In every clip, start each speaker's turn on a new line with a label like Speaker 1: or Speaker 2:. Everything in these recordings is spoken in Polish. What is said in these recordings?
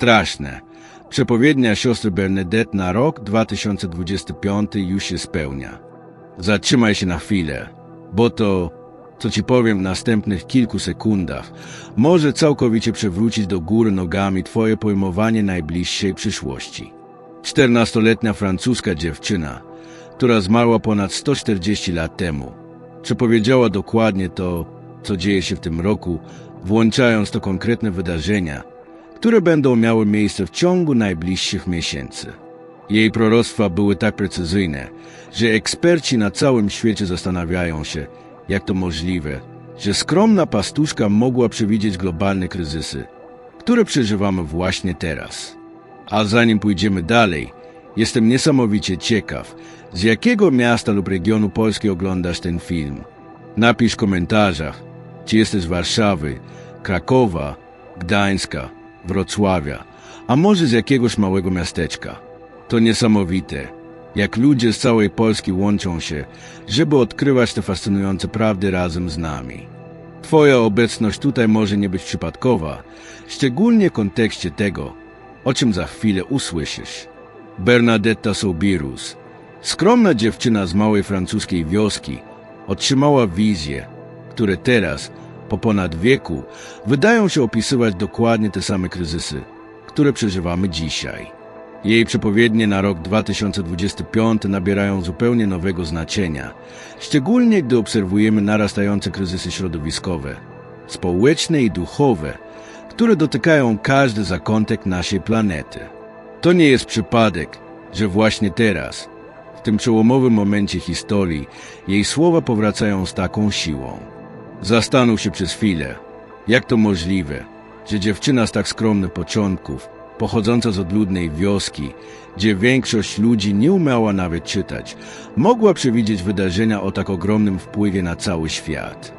Speaker 1: Straszne. Przepowiednia siostry Bernadette na rok 2025 już się spełnia. Zatrzymaj się na chwilę, bo to, co ci powiem w następnych kilku sekundach, może całkowicie przewrócić do góry nogami twoje pojmowanie najbliższej przyszłości. Czternastoletnia francuska dziewczyna, która zmarła ponad 140 lat temu, przepowiedziała dokładnie to, co dzieje się w tym roku, włączając to konkretne wydarzenia, które będą miały miejsce w ciągu najbliższych miesięcy. Jej proroctwa były tak precyzyjne, że eksperci na całym świecie zastanawiają się, jak to możliwe, że skromna pastuszka mogła przewidzieć globalne kryzysy, które przeżywamy właśnie teraz. A zanim pójdziemy dalej, jestem niesamowicie ciekaw, z jakiego miasta lub regionu Polski oglądasz ten film. Napisz w komentarzach, czy jesteś z Warszawy, Krakowa, Gdańska, Wrocławia, a może z jakiegoś małego miasteczka. To niesamowite, jak ludzie z całej Polski łączą się, żeby odkrywać te fascynujące prawdy razem z nami. Twoja obecność tutaj może nie być przypadkowa, szczególnie w kontekście tego, o czym za chwilę usłyszysz. Bernadetta Soubirous, skromna dziewczyna z małej francuskiej wioski, otrzymała wizje, które teraz, po ponad wieku, wydają się opisywać dokładnie te same kryzysy, które przeżywamy dzisiaj. Jej przepowiednie na rok 2025 nabierają zupełnie nowego znaczenia, szczególnie gdy obserwujemy narastające kryzysy środowiskowe, społeczne i duchowe, które dotykają każdy zakątek naszej planety. To nie jest przypadek, że właśnie teraz, w tym przełomowym momencie historii, jej słowa powracają z taką siłą. Zastanów się przez chwilę, jak to możliwe, że dziewczyna z tak skromnych początków, pochodząca z odludnej wioski, gdzie większość ludzi nie umiała nawet czytać, mogła przewidzieć wydarzenia o tak ogromnym wpływie na cały świat.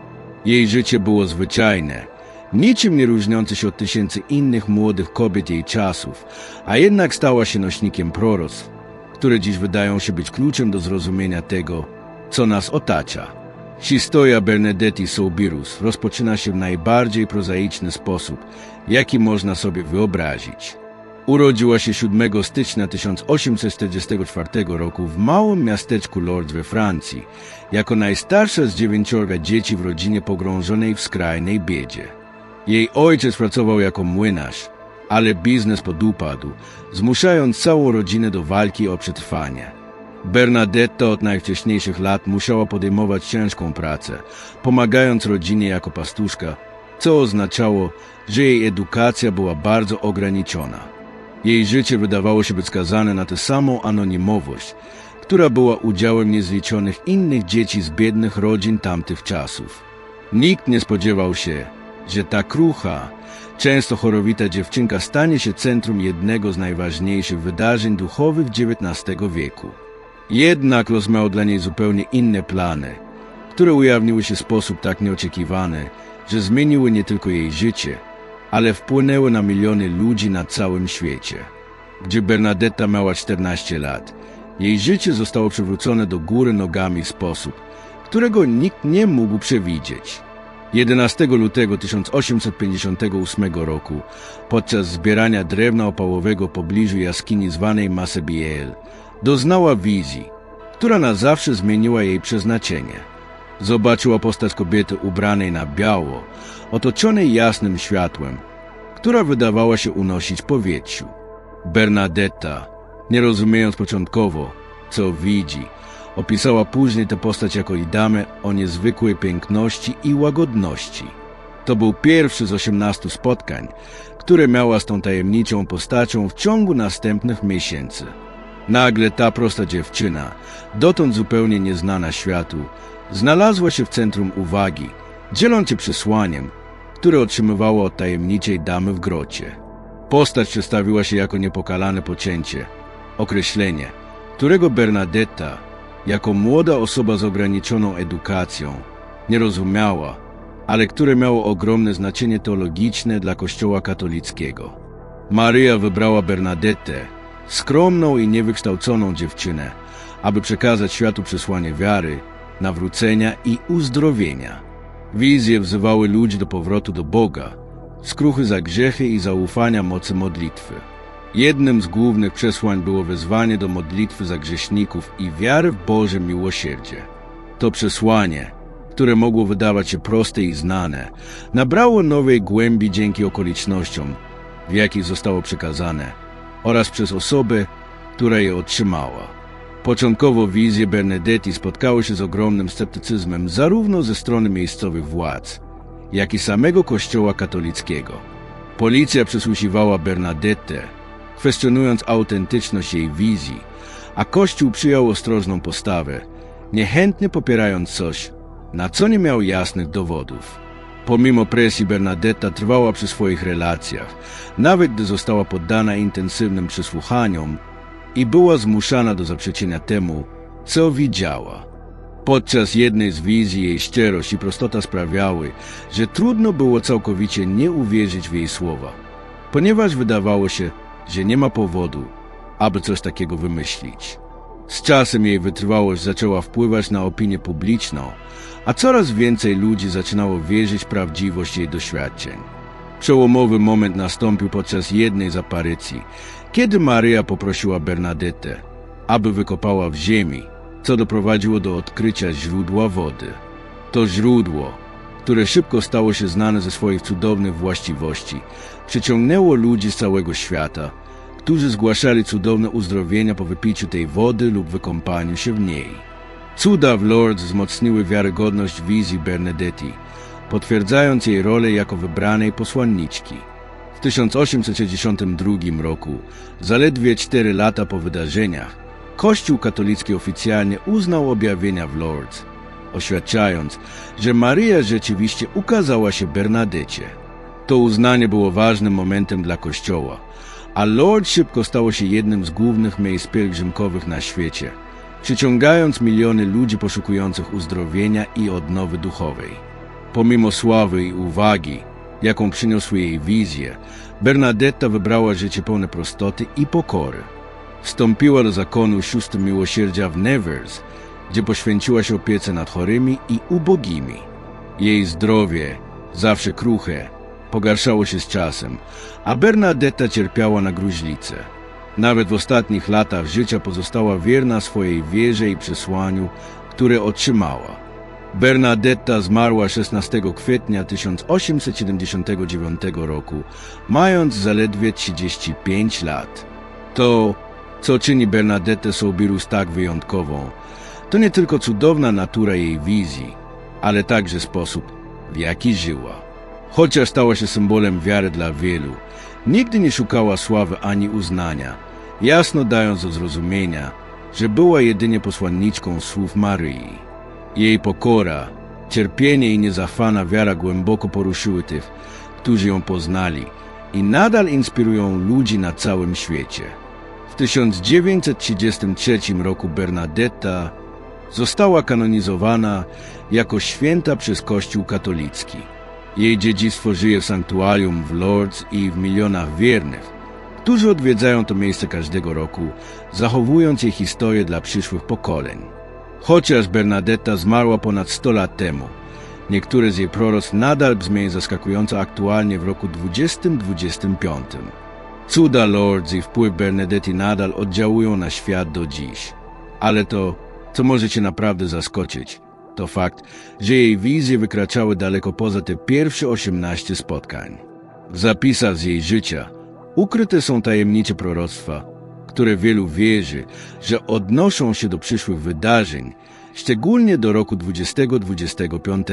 Speaker 1: Jej życie było zwyczajne, niczym nie różniące się od tysięcy innych młodych kobiet jej czasów, a jednak stała się nośnikiem proroctw, które dziś wydają się być kluczem do zrozumienia tego, co nas otacza. Historia Bernadetti Soubirous rozpoczyna się w najbardziej prozaiczny sposób, jaki można sobie wyobrazić. Urodziła się 7 stycznia 1844 roku w małym miasteczku Lourdes we Francji, jako najstarsza z dziewięciorga dzieci w rodzinie pogrążonej w skrajnej biedzie. Jej ojciec pracował jako młynarz, ale biznes podupadł, zmuszając całą rodzinę do walki o przetrwanie. Bernadetta od najwcześniejszych lat musiała podejmować ciężką pracę, pomagając rodzinie jako pastuszka, co oznaczało, że jej edukacja była bardzo ograniczona. Jej życie wydawało się być skazane na tę samą anonimowość, która była udziałem niezliczonych innych dzieci z biednych rodzin tamtych czasów. Nikt nie spodziewał się, że ta krucha, często chorowita dziewczynka stanie się centrum jednego z najważniejszych wydarzeń duchowych XIX wieku. Jednak los miał dla niej zupełnie inne plany, które ujawniły się w sposób tak nieoczekiwany, że zmieniły nie tylko jej życie, ale wpłynęły na miliony ludzi na całym świecie. Gdzie Bernadetta miała 14 lat, jej życie zostało przywrócone do góry nogami w sposób, którego nikt nie mógł przewidzieć. 11 lutego 1858 roku, podczas zbierania drewna opałowego pobliżu jaskini zwanej Massebielle, doznała wizji, która na zawsze zmieniła jej przeznaczenie. Zobaczyła postać kobiety ubranej na biało, otoczonej jasnym światłem, która wydawała się unosić powietrzu. Bernadetta, nie rozumiejąc początkowo, co widzi, opisała później tę postać jako damę o niezwykłej piękności i łagodności. To był pierwszy z osiemnastu spotkań, które miała z tą tajemniczą postacią w ciągu następnych miesięcy. Nagle ta prosta dziewczyna, dotąd zupełnie nieznana światu, znalazła się w centrum uwagi, dzieląc się przesłaniem, które otrzymywała od tajemniczej damy w grocie. Postać przedstawiła się jako niepokalane pocięcie, określenie, którego Bernadetta, jako młoda osoba z ograniczoną edukacją, nie rozumiała, ale które miało ogromne znaczenie teologiczne dla Kościoła katolickiego. Maryja wybrała Bernadettę, skromną i niewykształconą dziewczynę, aby przekazać światu przesłanie wiary, nawrócenia i uzdrowienia. Wizje wzywały ludzi do powrotu do Boga, skruchy za grzechy i zaufania mocy modlitwy. Jednym z głównych przesłań było wezwanie do modlitwy za grzeszników i wiary w Boże miłosierdzie. To przesłanie, które mogło wydawać się proste i znane, nabrało nowej głębi dzięki okolicznościom, w jakich zostało przekazane, oraz przez osobę, która je otrzymała. Początkowo wizje Bernadetti spotkały się z ogromnym sceptycyzmem zarówno ze strony miejscowych władz, jak i samego Kościoła katolickiego. Policja przesłuchiwała Bernadettę, kwestionując autentyczność jej wizji, a Kościół przyjął ostrożną postawę, niechętnie popierając coś, na co nie miał jasnych dowodów. Pomimo presji Bernadetta trwała przy swoich relacjach, nawet gdy została poddana intensywnym przesłuchaniom i była zmuszana do zaprzeczenia temu, co widziała. Podczas jednej z wizji jej szczerość i prostota sprawiały, że trudno było całkowicie nie uwierzyć w jej słowa, ponieważ wydawało się, że nie ma powodu, aby coś takiego wymyślić. Z czasem jej wytrwałość zaczęła wpływać na opinię publiczną, a coraz więcej ludzi zaczynało wierzyć w prawdziwość jej doświadczeń. Przełomowy moment nastąpił podczas jednej z aparycji, kiedy Maryja poprosiła Bernadettę, aby wykopała w ziemi, co doprowadziło do odkrycia źródła wody. To źródło, które szybko stało się znane ze swoich cudownych właściwości, przyciągnęło ludzi z całego świata, którzy zgłaszali cudowne uzdrowienia po wypiciu tej wody lub wykąpaniu się w niej. Cuda w Lourdes wzmocniły wiarygodność wizji Bernadetti, potwierdzając jej rolę jako wybranej posłanniczki. W 1862 roku, zaledwie cztery lata po wydarzeniach, Kościół katolicki oficjalnie uznał objawienia w Lourdes, oświadczając, że Maryja rzeczywiście ukazała się Bernadecie. To uznanie było ważnym momentem dla Kościoła, a Lourdes szybko stało się jednym z głównych miejsc pielgrzymkowych na świecie, przyciągając miliony ludzi poszukujących uzdrowienia i odnowy duchowej. Pomimo sławy i uwagi, jaką przyniosły jej wizje, Bernadetta wybrała życie pełne prostoty i pokory. Wstąpiła do zakonu sióstr miłosierdzia w Nevers, gdzie poświęciła się opiece nad chorymi i ubogimi. Jej zdrowie, zawsze kruche, pogarszało się z czasem, a Bernadetta cierpiała na gruźlicę. Nawet w ostatnich latach życia pozostała wierna swojej wierze i przesłaniu, które otrzymała. Bernadetta zmarła 16 kwietnia 1879 roku, mając zaledwie 35 lat. To, co czyni Bernadettę Soubirous tak wyjątkową, to nie tylko cudowna natura jej wizji, ale także sposób, w jaki żyła. Chociaż stała się symbolem wiary dla wielu, nigdy nie szukała sławy ani uznania, jasno dając do zrozumienia, że była jedynie posłanniczką słów Maryi. Jej pokora, cierpienie i niezachwana wiara głęboko poruszyły tych, którzy ją poznali i nadal inspirują ludzi na całym świecie. W 1933 roku Bernadetta została kanonizowana jako święta przez Kościół katolicki. Jej dziedzictwo żyje w sanktuarium w Lourdes i w milionach wiernych, którzy odwiedzają to miejsce każdego roku, zachowując jej historię dla przyszłych pokoleń. Chociaż Bernadetta zmarła ponad 100 lat temu, niektóre z jej proroc nadal brzmią zaskakująco aktualnie w roku 2025. Cuda Lourdes i wpływ Bernadetti nadal oddziałują na świat do dziś. Ale to, co może cię naprawdę zaskoczyć, to fakt, że jej wizje wykraczały daleko poza te pierwsze 18 spotkań. W zapisach z jej życia ukryte są tajemnicze proroctwa, które wielu wierzy, że odnoszą się do przyszłych wydarzeń, szczególnie do roku 2025.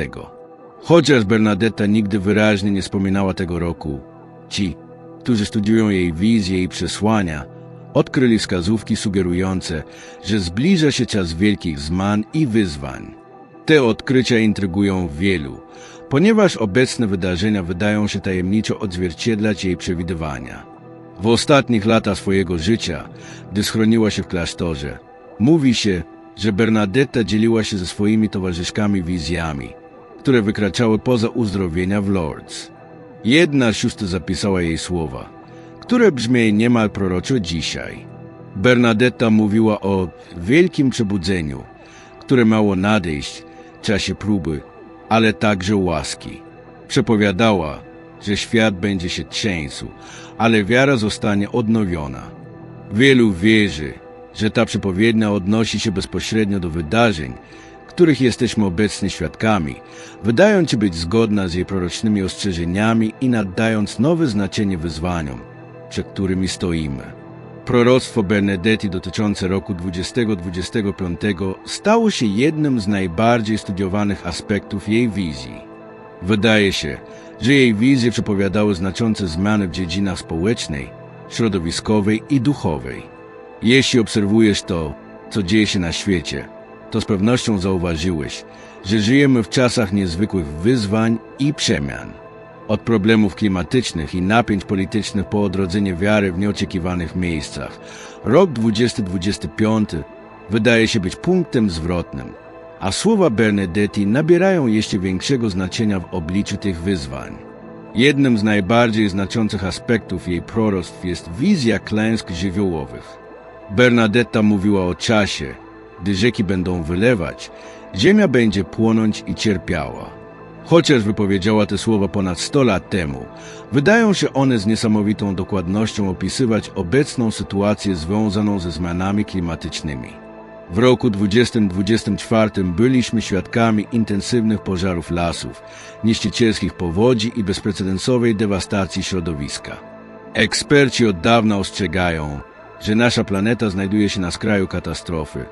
Speaker 1: Chociaż Bernadetta nigdy wyraźnie nie wspominała tego roku, ci, którzy studiują jej wizje i przesłania, odkryli wskazówki sugerujące, że zbliża się czas wielkich zman i wyzwań. Te odkrycia intrygują wielu, ponieważ obecne wydarzenia wydają się tajemniczo odzwierciedlać jej przewidywania. W ostatnich latach swojego życia, gdy schroniła się w klasztorze, mówi się, że Bernadetta dzieliła się ze swoimi towarzyszkami wizjami, które wykraczały poza uzdrowienia w Lourdes. Jedna sióstr zapisała jej słowa, które brzmią niemal proroczo dzisiaj. Bernadetta mówiła o wielkim przebudzeniu, które miało nadejść czasie próby, ale także łaski. Przepowiadała, że świat będzie się trzęsł, ale wiara zostanie odnowiona. Wielu wierzy, że ta przepowiednia odnosi się bezpośrednio do wydarzeń, których jesteśmy obecnie świadkami, wydając się być zgodna z jej prorocznymi ostrzeżeniami i nadając nowe znaczenie wyzwaniom, przed którymi stoimy. Proroctwo Benedetti dotyczące roku 2025 stało się jednym z najbardziej studiowanych aspektów jej wizji. Wydaje się, że jej wizje przepowiadały znaczące zmiany w dziedzinach społecznej, środowiskowej i duchowej. Jeśli obserwujesz to, co dzieje się na świecie, to z pewnością zauważyłeś, że żyjemy w czasach niezwykłych wyzwań i przemian. Od problemów klimatycznych i napięć politycznych po odrodzenie wiary w nieoczekiwanych miejscach. Rok 2025 wydaje się być punktem zwrotnym, a słowa Bernedetti nabierają jeszcze większego znaczenia w obliczu tych wyzwań. Jednym z najbardziej znaczących aspektów jej proroctw jest wizja klęsk żywiołowych. Bernadetta mówiła o czasie, gdy rzeki będą wylewać, ziemia będzie płonąć i cierpiała. Chociaż wypowiedziała te słowa ponad 100 lat temu, wydają się one z niesamowitą dokładnością opisywać obecną sytuację związaną ze zmianami klimatycznymi. W roku 2024 byliśmy świadkami intensywnych pożarów lasów, niszczycielskich powodzi i bezprecedensowej dewastacji środowiska. Eksperci od dawna ostrzegają, że nasza planeta znajduje się na skraju katastrofy,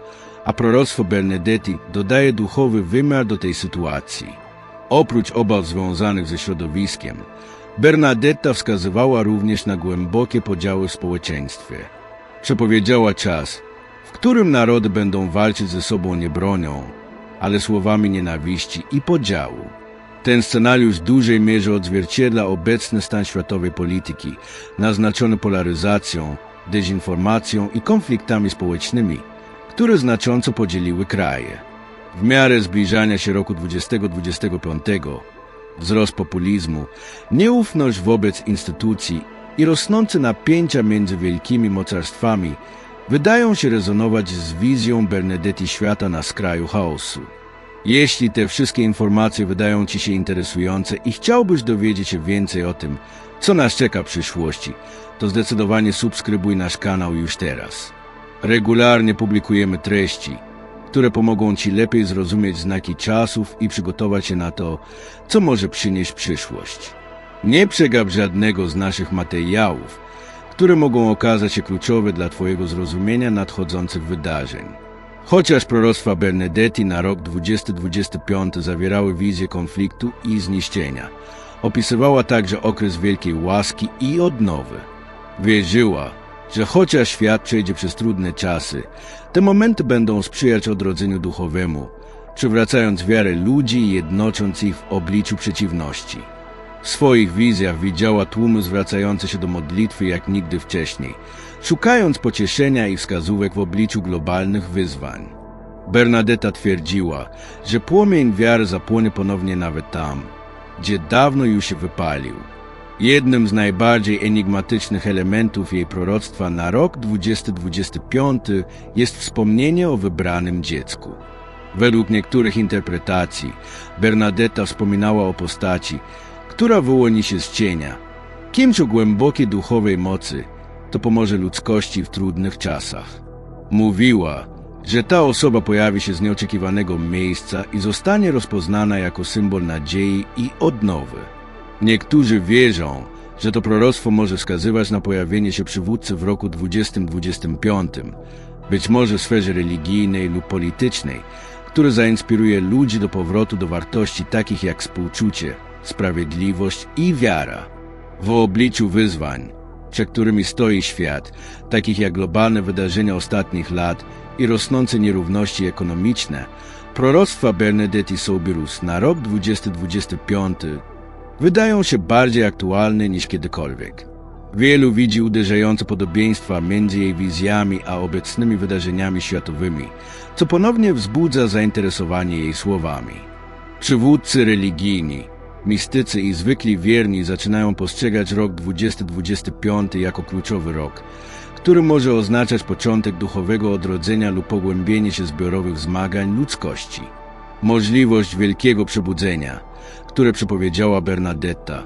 Speaker 1: a proroctwo Bernedetti dodaje duchowy wymiar do tej sytuacji. Oprócz obaw związanych ze środowiskiem, Bernadetta wskazywała również na głębokie podziały w społeczeństwie. Przepowiedziała czas, w którym narody będą walczyć ze sobą nie bronią, ale słowami nienawiści i podziału. Ten scenariusz w dużej mierze odzwierciedla obecny stan światowej polityki, naznaczony polaryzacją, dezinformacją i konfliktami społecznymi, które znacząco podzieliły kraje. W miarę zbliżania się roku 2025, wzrost populizmu, nieufność wobec instytucji i rosnące napięcia między wielkimi mocarstwami wydają się rezonować z wizją Bernedetti świata na skraju chaosu. Jeśli te wszystkie informacje wydają Ci się interesujące i chciałbyś dowiedzieć się więcej o tym, co nas czeka w przyszłości, to zdecydowanie subskrybuj nasz kanał już teraz. Regularnie publikujemy treści, które pomogą Ci lepiej zrozumieć znaki czasów i przygotować się na to, co może przynieść przyszłość. Nie przegap żadnego z naszych materiałów, które mogą okazać się kluczowe dla Twojego zrozumienia nadchodzących wydarzeń. Chociaż proroctwa Bernedetti na rok 2025 zawierały wizję konfliktu i zniszczenia, opisywała także okres wielkiej łaski i odnowy. Wierzyła, że chociaż świat przejdzie przez trudne czasy, te momenty będą sprzyjać odrodzeniu duchowemu, przywracając wiarę ludzi i jednocząc ich w obliczu przeciwności. W swoich wizjach widziała tłumy zwracające się do modlitwy jak nigdy wcześniej, szukając pocieszenia i wskazówek w obliczu globalnych wyzwań. Bernadetta twierdziła, że płomień wiary zapłonie ponownie nawet tam, gdzie dawno już się wypalił. Jednym z najbardziej enigmatycznych elementów jej proroctwa na rok 2025 jest wspomnienie o wybranym dziecku. Według niektórych interpretacji Bernadetta wspominała o postaci, która wyłoni się z cienia, kimś o głębokiej duchowej mocy, to pomoże ludzkości w trudnych czasach. Mówiła, że ta osoba pojawi się z nieoczekiwanego miejsca i zostanie rozpoznana jako symbol nadziei i odnowy. Niektórzy wierzą, że to proroctwo może wskazywać na pojawienie się przywódcy w roku 2025, być może w sferze religijnej lub politycznej, który zainspiruje ludzi do powrotu do wartości takich jak współczucie, sprawiedliwość i wiara. W obliczu wyzwań, przed którymi stoi świat, takich jak globalne wydarzenia ostatnich lat i rosnące nierówności ekonomiczne, proroctwa Bernedetti Soubirous na rok 2025 wydają się bardziej aktualne niż kiedykolwiek. Wielu widzi uderzające podobieństwa między jej wizjami a obecnymi wydarzeniami światowymi, co ponownie wzbudza zainteresowanie jej słowami. Przywódcy religijni, mistycy i zwykli wierni zaczynają postrzegać rok 2025 jako kluczowy rok, który może oznaczać początek duchowego odrodzenia lub pogłębienie się zbiorowych zmagań ludzkości. Możliwość wielkiego przebudzenia, które przepowiedziała Bernadetta,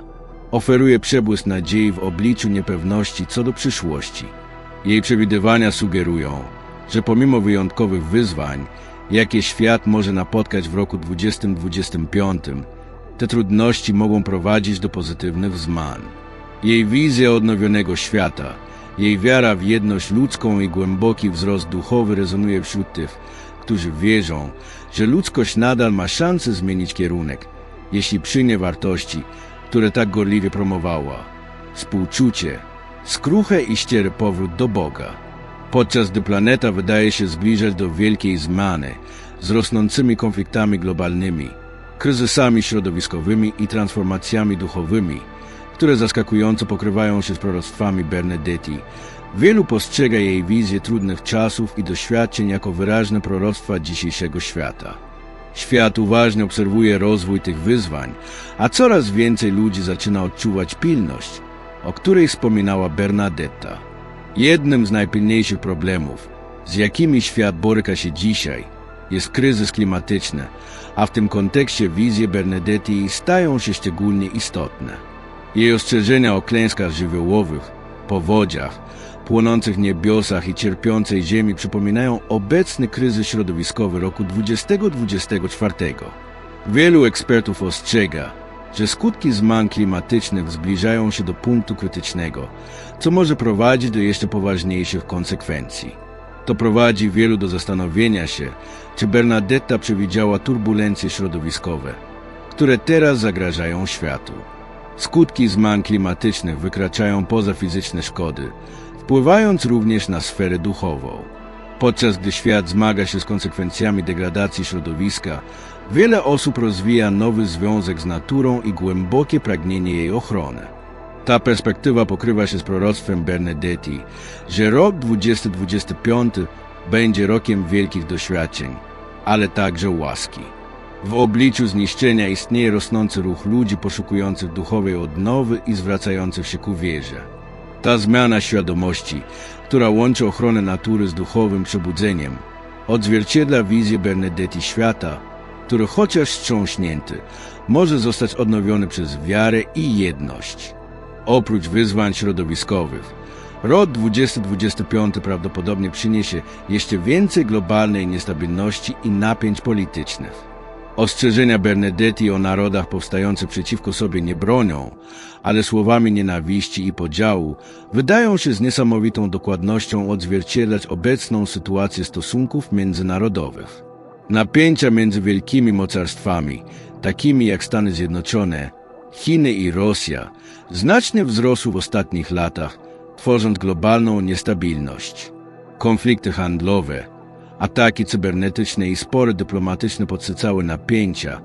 Speaker 1: oferuje przebłysk nadziei w obliczu niepewności co do przyszłości. Jej przewidywania sugerują, że pomimo wyjątkowych wyzwań, jakie świat może napotkać w roku 2025, te trudności mogą prowadzić do pozytywnych zmian. Jej wizja odnowionego świata, jej wiara w jedność ludzką i głęboki wzrost duchowy rezonuje wśród tych, którzy wierzą, że ludzkość nadal ma szansę zmienić kierunek, jeśli przyjmie wartości, które tak gorliwie promowała. Współczucie, skruchę i ściery powrót do Boga. Podczas gdy planeta wydaje się zbliżać do wielkiej zmiany z rosnącymi konfliktami globalnymi, kryzysami środowiskowymi i transformacjami duchowymi, które zaskakująco pokrywają się z proroctwami Bernedetti, wielu postrzega jej wizję trudnych czasów i doświadczeń jako wyraźne proroctwa dzisiejszego świata. Świat uważnie obserwuje rozwój tych wyzwań, a coraz więcej ludzi zaczyna odczuwać pilność, o której wspominała Bernadetta. Jednym z najpilniejszych problemów, z jakimi świat boryka się dzisiaj, jest kryzys klimatyczny, a w tym kontekście wizje Bernadetti stają się szczególnie istotne. Jej ostrzeżenia o klęskach żywiołowych, powodziach, płonących niebiosach i cierpiącej ziemi przypominają obecny kryzys środowiskowy roku 2024. Wielu ekspertów ostrzega, że skutki zmian klimatycznych zbliżają się do punktu krytycznego, co może prowadzić do jeszcze poważniejszych konsekwencji. To prowadzi wielu do zastanowienia się, czy Bernadetta przewidziała turbulencje środowiskowe, które teraz zagrażają światu. Skutki zmian klimatycznych wykraczają poza fizyczne szkody, wpływając również na sferę duchową. Podczas gdy świat zmaga się z konsekwencjami degradacji środowiska, wiele osób rozwija nowy związek z naturą i głębokie pragnienie jej ochrony. Ta perspektywa pokrywa się z proroctwem Bernadetti, że rok 2025 będzie rokiem wielkich doświadczeń, ale także łaski. W obliczu zniszczenia istnieje rosnący ruch ludzi poszukujących duchowej odnowy i zwracających się ku wierze. Ta zmiana świadomości, która łączy ochronę natury z duchowym przebudzeniem, odzwierciedla wizję Bernadetti świata, który chociaż wstrząśnięty, może zostać odnowiony przez wiarę i jedność. Oprócz wyzwań środowiskowych, rok 2025 prawdopodobnie przyniesie jeszcze więcej globalnej niestabilności i napięć politycznych. Ostrzeżenia Bernadetti o narodach powstających przeciwko sobie nie bronią, ale słowami nienawiści i podziału wydają się z niesamowitą dokładnością odzwierciedlać obecną sytuację stosunków międzynarodowych. Napięcia między wielkimi mocarstwami, takimi jak Stany Zjednoczone, Chiny i Rosja, znacznie wzrosły w ostatnich latach, tworząc globalną niestabilność. Konflikty handlowe, ataki cybernetyczne i spory dyplomatyczne podsycały napięcia,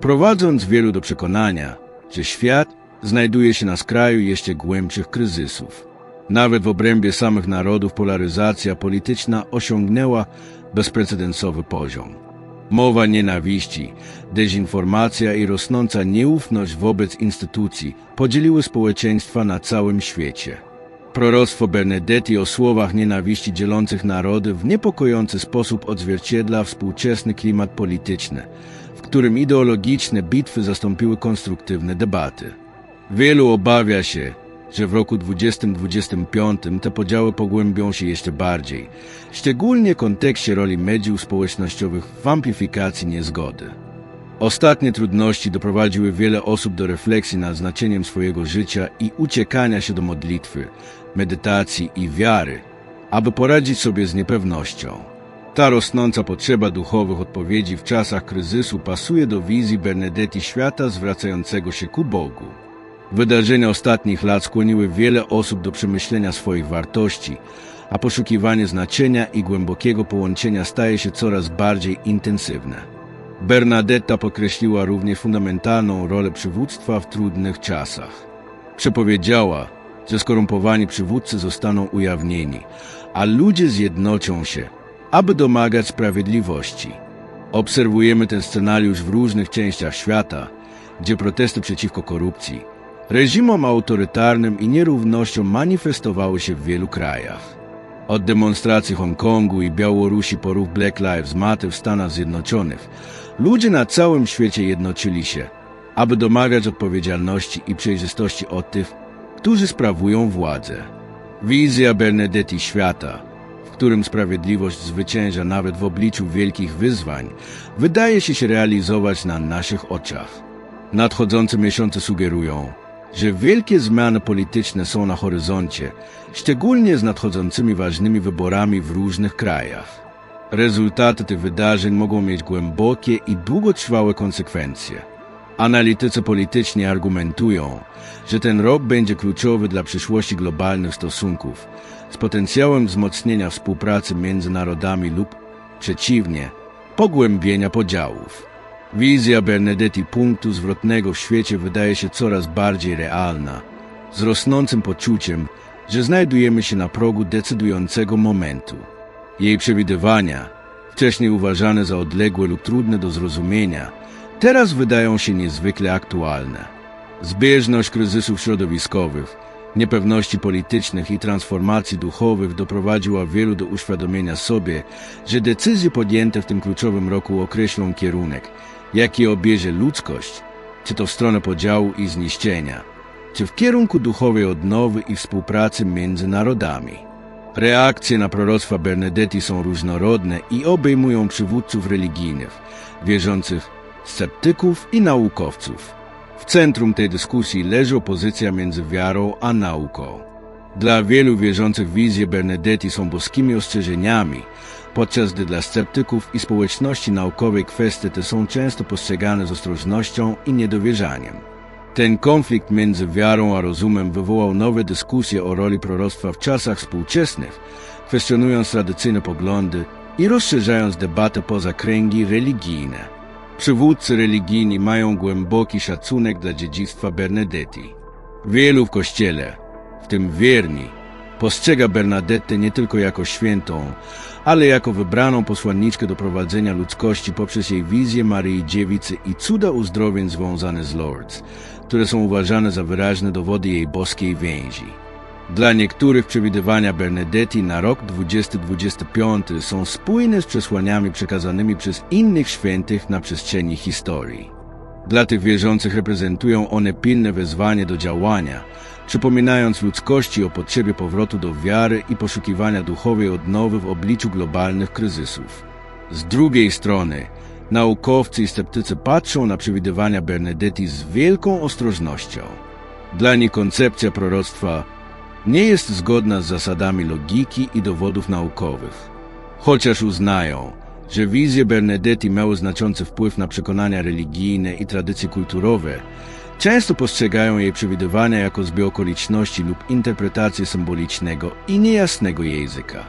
Speaker 1: prowadząc wielu do przekonania, że świat znajduje się na skraju jeszcze głębszych kryzysów. Nawet w obrębie samych narodów polaryzacja polityczna osiągnęła bezprecedensowy poziom. Mowa nienawiści, dezinformacja i rosnąca nieufność wobec instytucji podzieliły społeczeństwa na całym świecie. Proroctwo Benedetti o słowach nienawiści dzielących narody w niepokojący sposób odzwierciedla współczesny klimat polityczny, w którym ideologiczne bitwy zastąpiły konstruktywne debaty. Wielu obawia się, że w roku 2025 te podziały pogłębią się jeszcze bardziej, szczególnie w kontekście roli mediów społecznościowych w amplifikacji niezgody. Ostatnie trudności doprowadziły wiele osób do refleksji nad znaczeniem swojego życia i uciekania się do modlitwy, medytacji i wiary, aby poradzić sobie z niepewnością. Ta rosnąca potrzeba duchowych odpowiedzi w czasach kryzysu pasuje do wizji Bernadetti świata zwracającego się ku Bogu. Wydarzenia ostatnich lat skłoniły wiele osób do przemyślenia swoich wartości, a poszukiwanie znaczenia i głębokiego połączenia staje się coraz bardziej intensywne. Bernadetta podkreśliła również fundamentalną rolę przywództwa w trudnych czasach. Przepowiedziała, że skorumpowani przywódcy zostaną ujawnieni, a ludzie zjednoczą się, aby domagać sprawiedliwości. Obserwujemy ten scenariusz w różnych częściach świata, gdzie protesty przeciwko korupcji, reżimom autorytarnym i nierównościom manifestowały się w wielu krajach. Od demonstracji Hongkongu i Białorusi po ruch Black Lives Matter w Stanach Zjednoczonych, ludzie na całym świecie jednoczyli się, aby domagać odpowiedzialności i przejrzystości od tych, którzy sprawują władzę. Wizja Bernadetti świata, w którym sprawiedliwość zwycięża nawet w obliczu wielkich wyzwań, wydaje się się realizować na naszych oczach. Nadchodzące miesiące sugerują, że wielkie zmiany polityczne są na horyzoncie, szczególnie z nadchodzącymi ważnymi wyborami w różnych krajach. Rezultaty tych wydarzeń mogą mieć głębokie i długotrwałe konsekwencje. Analitycy polityczni argumentują, że ten rok będzie kluczowy dla przyszłości globalnych stosunków, z potencjałem wzmocnienia współpracy między narodami lub, przeciwnie, pogłębienia podziałów. Wizja Benedetti punktu zwrotnego w świecie wydaje się coraz bardziej realna, z rosnącym poczuciem, że znajdujemy się na progu decydującego momentu. Jej przewidywania, wcześniej uważane za odległe lub trudne do zrozumienia, teraz wydają się niezwykle aktualne. Zbieżność kryzysów środowiskowych, niepewności politycznych i transformacji duchowych doprowadziła wielu do uświadomienia sobie, że decyzje podjęte w tym kluczowym roku określą kierunek, jaki obierze ludzkość, czy to w stronę podziału i zniszczenia, czy w kierunku duchowej odnowy i współpracy między narodami. Reakcje na proroctwa Bernadetti są różnorodne i obejmują przywódców religijnych, wierzących, sceptyków i naukowców. W centrum tej dyskusji leży opozycja między wiarą a nauką. Dla wielu wierzących wizje Bernadetti są boskimi ostrzeżeniami, podczas gdy dla sceptyków i społeczności naukowej kwestie te są często postrzegane z ostrożnością i niedowierzaniem. Ten konflikt między wiarą a rozumem wywołał nowe dyskusje o roli proroctwa w czasach współczesnych, kwestionując tradycyjne poglądy i rozszerzając debatę poza kręgi religijne. Przywódcy religijni mają głęboki szacunek dla dziedzictwa Bernadetti. Wielu w kościele, w tym wierni, postrzega Bernadettę nie tylko jako świętą, ale jako wybraną posłanniczkę do prowadzenia ludzkości poprzez jej wizję Maryi Dziewicy i cuda uzdrowień związane z Lourdes, które są uważane za wyraźne dowody jej boskiej więzi. Dla niektórych przewidywania Bernadetti na rok 2025 są spójne z przesłaniami przekazanymi przez innych świętych na przestrzeni historii. Dla tych wierzących reprezentują one pilne wezwanie do działania, przypominając ludzkości o potrzebie powrotu do wiary i poszukiwania duchowej odnowy w obliczu globalnych kryzysów. Z drugiej strony, naukowcy i sceptycy patrzą na przewidywania Bernadetti z wielką ostrożnością. Dla nich koncepcja proroctwa nie jest zgodna z zasadami logiki i dowodów naukowych. Chociaż uznają, że wizje Bernadetti miały znaczący wpływ na przekonania religijne i tradycje kulturowe, często postrzegają jej przewidywania jako zbieg okoliczności lub interpretację symbolicznego i niejasnego języka.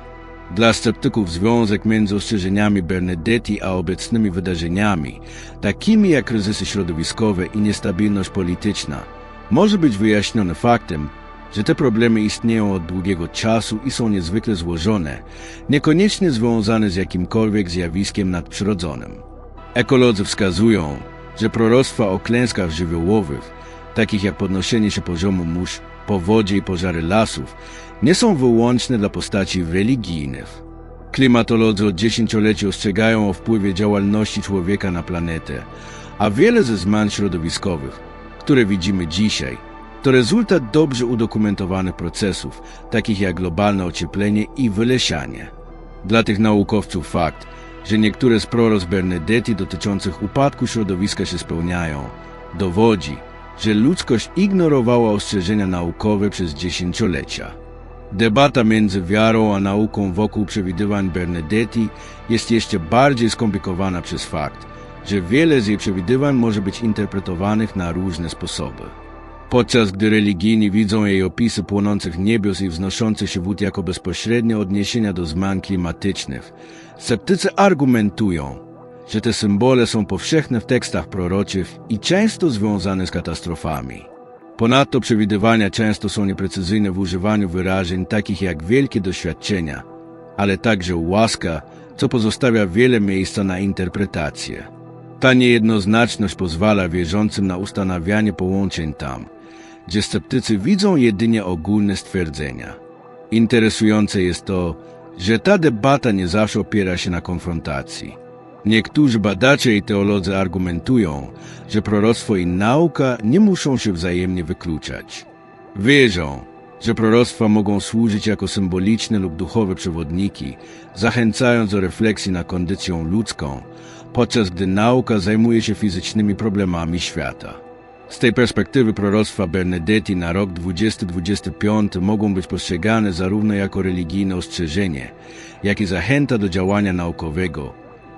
Speaker 1: Dla sceptyków związek między ostrzeżeniami Bernadetti a obecnymi wydarzeniami, takimi jak kryzysy środowiskowe i niestabilność polityczna, może być wyjaśniony faktem, że te problemy istnieją od długiego czasu i są niezwykle złożone, niekoniecznie związane z jakimkolwiek zjawiskiem nadprzyrodzonym. Ekolodzy wskazują, że proroctwa o klęskach żywiołowych, takich jak podnoszenie się poziomu mórz, powodzie i pożary lasów, nie są wyłączne dla postaci religijnych. Klimatolodzy od dziesięcioleci ostrzegają o wpływie działalności człowieka na planetę, a wiele ze zmian środowiskowych, które widzimy dzisiaj, to rezultat dobrze udokumentowanych procesów, takich jak globalne ocieplenie i wylesianie. Dla tych naukowców fakt, że niektóre z proroc Bernadetti dotyczących upadku środowiska się spełniają, dowodzi, że ludzkość ignorowała ostrzeżenia naukowe przez dziesięciolecia. Debata między wiarą a nauką wokół przewidywań Bernadetti jest jeszcze bardziej skomplikowana przez fakt, że wiele z jej przewidywań może być interpretowanych na różne sposoby. Podczas gdy religijni widzą jej opisy płonących niebios i wznoszących się wód jako bezpośrednie odniesienia do zmian klimatycznych, sceptycy argumentują, że te symbole są powszechne w tekstach proroczych i często związane z katastrofami. Ponadto przewidywania często są nieprecyzyjne w używaniu wyrażeń takich jak wielkie doświadczenia, ale także łaska, co pozostawia wiele miejsca na interpretację. Ta niejednoznaczność pozwala wierzącym na ustanawianie połączeń tam, gdzie sceptycy widzą jedynie ogólne stwierdzenia. Interesujące jest to, że ta debata nie zawsze opiera się na konfrontacji. Niektórzy badacze i teolodzy argumentują, że proroctwo i nauka nie muszą się wzajemnie wykluczać. Wierzą, że proroctwa mogą służyć jako symboliczne lub duchowe przewodniki, zachęcając do refleksji na kondycję ludzką, podczas gdy nauka zajmuje się fizycznymi problemami świata. Z tej perspektywy proroctwa Benedetti na rok 2025 mogą być postrzegane zarówno jako religijne ostrzeżenie, jak i zachęta do działania naukowego,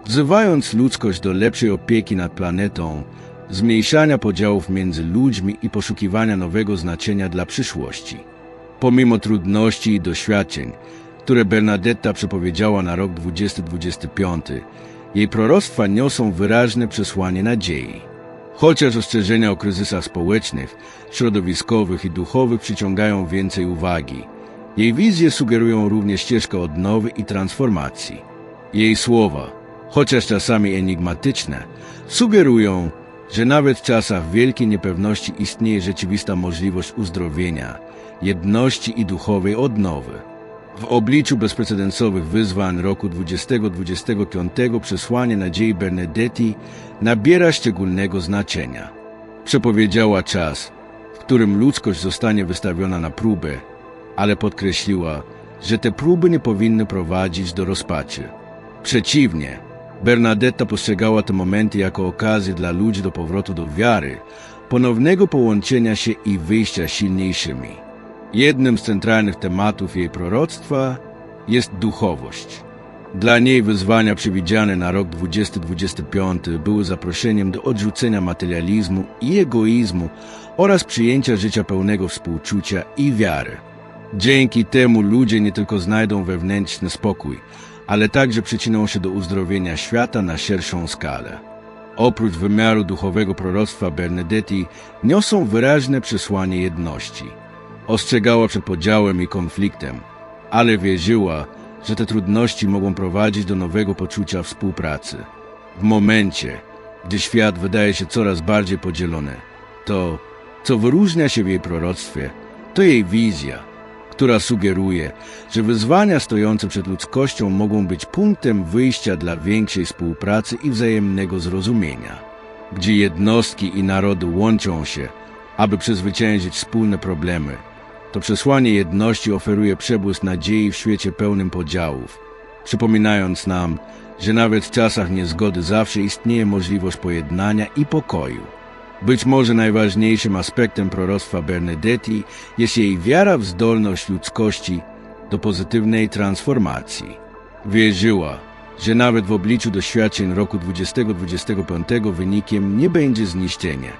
Speaker 1: wzywając ludzkość do lepszej opieki nad planetą, zmniejszania podziałów między ludźmi i poszukiwania nowego znaczenia dla przyszłości. Pomimo trudności i doświadczeń, które Bernadetta przepowiedziała na rok 2025, jej proroctwa niosą wyraźne przesłanie nadziei. Chociaż ostrzeżenia o kryzysach społecznych, środowiskowych i duchowych przyciągają więcej uwagi, jej wizje sugerują również ścieżkę odnowy i transformacji. Jej słowa, chociaż czasami enigmatyczne, sugerują, że nawet w czasach wielkiej niepewności istnieje rzeczywista możliwość uzdrowienia, jedności i duchowej odnowy. W obliczu bezprecedensowych wyzwań roku 2025 przesłanie nadziei Benedetti nabiera szczególnego znaczenia. Przepowiedziała czas, w którym ludzkość zostanie wystawiona na próbę, ale podkreśliła, że te próby nie powinny prowadzić do rozpaczy. Przeciwnie, Bernadetta postrzegała te momenty jako okazję dla ludzi do powrotu do wiary, ponownego połączenia się i wyjścia silniejszymi. Jednym z centralnych tematów jej proroctwa jest duchowość. Dla niej wyzwania przewidziane na rok 2025 były zaproszeniem do odrzucenia materializmu i egoizmu oraz przyjęcia życia pełnego współczucia i wiary. Dzięki temu ludzie nie tylko znajdą wewnętrzny spokój, ale także przyczynią się do uzdrowienia świata na szerszą skalę. Oprócz wymiaru duchowego proroctwa Benedetti niosą wyraźne przesłanie jedności. Ostrzegała przed podziałem i konfliktem, ale wierzyła, że te trudności mogą prowadzić do nowego poczucia współpracy. W momencie, gdy świat wydaje się coraz bardziej podzielony, to, co wyróżnia się w jej proroctwie, to jej wizja, która sugeruje, że wyzwania stojące przed ludzkością mogą być punktem wyjścia dla większej współpracy i wzajemnego zrozumienia, gdzie jednostki i narody łączą się, aby przezwyciężyć wspólne problemy. To przesłanie jedności oferuje przebłysk nadziei w świecie pełnym podziałów, przypominając nam, że nawet w czasach niezgody zawsze istnieje możliwość pojednania i pokoju. Być może najważniejszym aspektem proroctwa Benedetti jest jej wiara w zdolność ludzkości do pozytywnej transformacji. Wierzyła, że nawet w obliczu doświadczeń roku 2025 wynikiem nie będzie zniszczenie,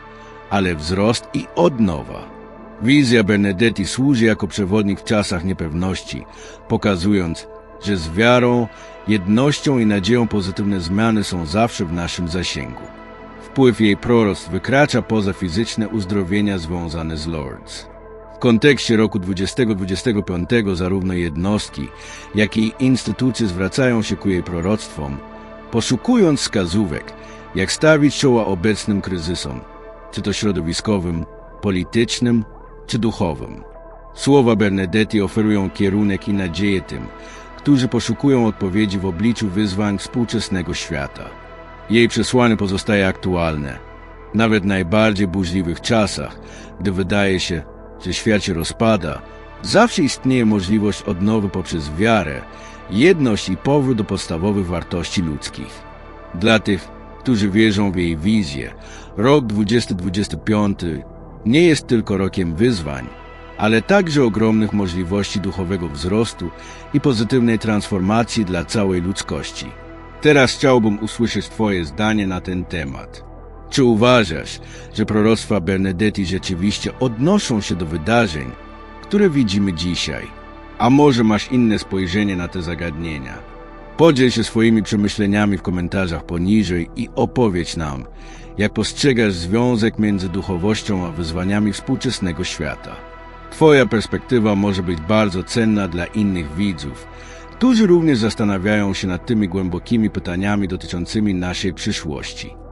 Speaker 1: ale wzrost i odnowa. Wizja Benedetti służy jako przewodnik w czasach niepewności, pokazując, że z wiarą, jednością i nadzieją pozytywne zmiany są zawsze w naszym zasięgu. Wpływ jej proroctw wykracza poza fizyczne uzdrowienia związane z Lords. W kontekście roku 2025 zarówno jednostki, jak i instytucje zwracają się ku jej proroctwom, poszukując wskazówek, jak stawić czoła obecnym kryzysom, czy to środowiskowym, politycznym, czy duchowym. Słowa Benedetti oferują kierunek i nadzieję tym, którzy poszukują odpowiedzi w obliczu wyzwań współczesnego świata. Jej przesłanie pozostaje aktualne, nawet w najbardziej burzliwych czasach, gdy wydaje się, że świat się rozpada, zawsze istnieje możliwość odnowy poprzez wiarę, jedność i powrót do podstawowych wartości ludzkich. Dla tych, którzy wierzą w jej wizję, rok 2025 nie jest tylko rokiem wyzwań, ale także ogromnych możliwości duchowego wzrostu i pozytywnej transformacji dla całej ludzkości. Teraz chciałbym usłyszeć Twoje zdanie na ten temat. Czy uważasz, że proroctwa Benedetti rzeczywiście odnoszą się do wydarzeń, które widzimy dzisiaj? A może masz inne spojrzenie na te zagadnienia? Podziel się swoimi przemyśleniami w komentarzach poniżej i opowiedz nam, jak postrzegasz związek między duchowością a wyzwaniami współczesnego świata. Twoja perspektywa może być bardzo cenna dla innych widzów, którzy również zastanawiają się nad tymi głębokimi pytaniami dotyczącymi naszej przyszłości.